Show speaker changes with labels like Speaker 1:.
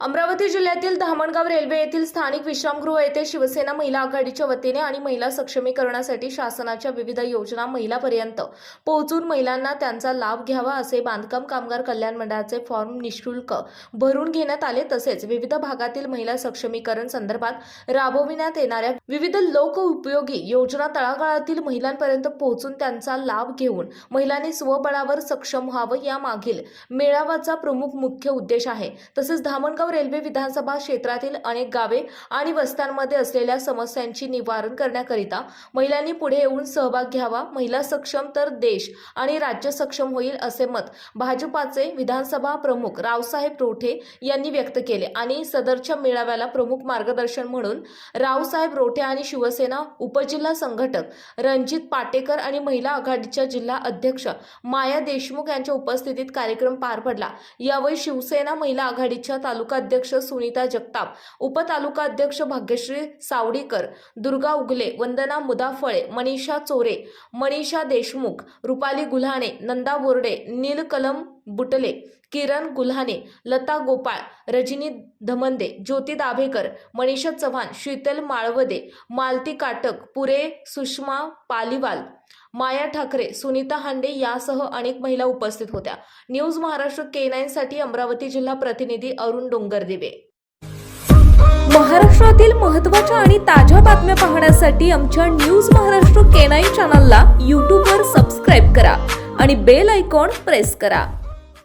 Speaker 1: अमरावती जिल्ह्यातील धामणगाव रेल्वे येथील स्थानिक विश्रामगृह येथे शिवसेना महिला आघाडीच्या वतीने आणि महिला सक्षमीकरणासाठी शासनाच्या विविध योजना महिलापर्यंत पोहोचून महिलांना त्यांचा लाभ घ्यावा असे बांधकाम कामगार कल्याण मंडळाचे फॉर्म निशुल्क भरून घेण्यात आले. तसेच विविध भागातील महिला सक्षमीकरण संदर्भात राबविण्यात येणाऱ्या विविध लोक उपयोगी योजना तळागाळातील महिलांपर्यंत पोहोचून त्यांचा लाभ घेऊन महिलांनी स्वबळावर सक्षम व्हावं यामागील मेळाव्याचा प्रमुख मुख्य उद्देश आहे. तसेच धामणगाव रेल्वे विधानसभा क्षेत्रातील अनेक गावे आणि वस्त्यांमध्ये असलेल्या समस्यांची निवारण करण्याकरिता महिलांनी पुढे येऊन सहभाग घ्यावा महिला सक्षम तर देश आणि राज्य सक्षम होईल असे मत भाजपाचे विधानसभा प्रमुख रावसाहेब रोठे यांनी व्यक्त केले आणि सदरच्या मेळाव्याला प्रमुख मार्गदर्शन म्हणून रावसाहेब रोठे आणि शिवसेना उपजिल्हा संघटक रणजित पाटेकर आणि महिला आघाडीच्या जिल्हा अध्यक्ष माया देशमुख यांच्या उपस्थितीत कार्यक्रम पार पडला. यावेळी शिवसेना महिला आघाडीच्या तालुका तालुकाध्यक्ष सुनीता जगताप उपतालुका अध्यक्ष भाग्यश्री सावडीकर दुर्गा उगले वंदना मुदाफळे मनीषा चोरे मनीषा देशमुख रुपाली गुल्हाणे नंदा बोर्डे नीलकलम बुटले किरण गुल्हाने लता गोपाळ रजनी धमंदे ज्योती दाभेकर मनीषा चव्हाण शीतल माळवदे मालती काटक पुरे सुषमा पालिवाल माया ठाकरे सुनीता हांडे यासह अनेक महिला उपस्थित होत्या. न्यूज महाराष्ट्र के नाईन साठी अमरावती जिल्हा प्रतिनिधी अरुण डोंगरदेवे.
Speaker 2: महाराष्ट्रातील महत्त्वाच्या आणि ताज्या बातम्या पाहण्यासाठी आमच्या न्यूज महाराष्ट्र के नाईन चॅनलला यूट्यूबवर सबस्क्राईब करा आणि बेल आयकॉन प्रेस करा.